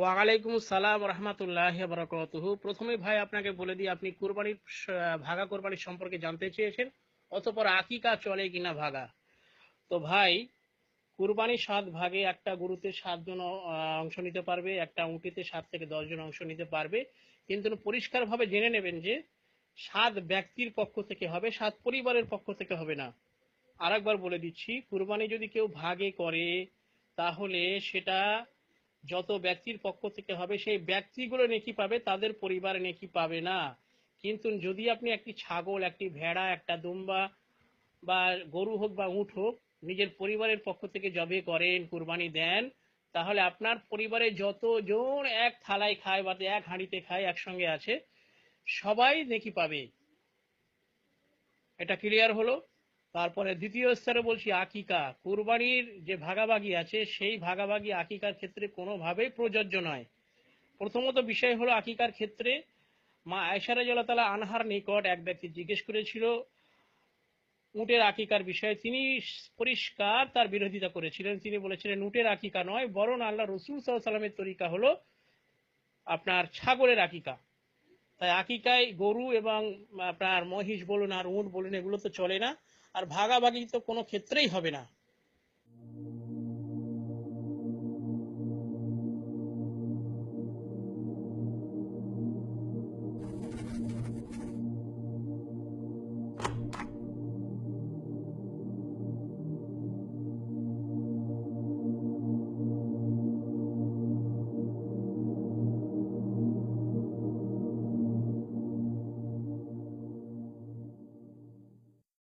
ওয়ালাইকুম সালাম রহমতুল্লাহ প্রথমে ভাই আপনাকে বলে দিই, আপনি কোরবানির ভাগা কোরবানির সম্পর্কে জানতে চেয়েছেন, অতপর আকিকা চলে কিনা ভাগা? তো ভাই কুরবানি সাত ভাগে একটা গরুতে সাতজন অংশ নিতে পারবে, একটা উঁটিতে সাত থেকে দশজন অংশ নিতে পারবে। কিন্তু পরিষ্কারভাবে জেনে নেবেন যে সাত ব্যক্তির পক্ষ থেকে হবে, সাত পরিবারের পক্ষ থেকে হবে না। আরেকবার বলে দিচ্ছি, কুরবানি যদি কেউ ভাগে করে, তাহলে সেটা যত ব্যক্তির পক্ষ থেকে হবে, সেই ব্যক্তিগুলো নেকি পাবে, তাদের পরিবার নেকি পাবে না। কিন্তু যদি আপনি একটি ছাগল, একটি ভেড়া, একটা দুম্বা বা গরু হোক বা উট হোক, নিজের পরিবারের পক্ষ থেকে জবে করেন, কুরবানি দেন, তাহলে আপনার পরিবারে যতজন এক থালায় খায় বা এক হাঁড়িতে খায়, একসঙ্গে আছে সবাই নেকি পাবে। এটা ক্লিয়ার হলো। তারপরে দ্বিতীয় স্তরে বলছি আকিকা। কুরবানির যে ভাগাভাগি আছে, সেই ভাগাভাগি আকিকার ক্ষেত্রে কোনোভাবেই প্রযোজ্য নয়। প্রথমত বিষয় হলো আকিকার ক্ষেত্রে মা আয়সারা তালা আনহার নিকট এক ব্যক্তি জিজ্ঞেস করেছিল উটের আকিকার বিষয়ে। তিনি পরিষ্কার তার বিরোধিতা করেছিলেন। তিনি বলেছিলেন, উটের আকিকা নয়, বরং আল্লাহ রসুল সাল্লামের তরিকা হলো আপনার ছাগলের আকিকা। তাই আকিকায় গরু এবং আপনার মহিষ বলুন আর উট বলুন এগুলো তো চলে না। আর ভাগাভাগি তো কোনো ক্ষেত্রেই হবে না।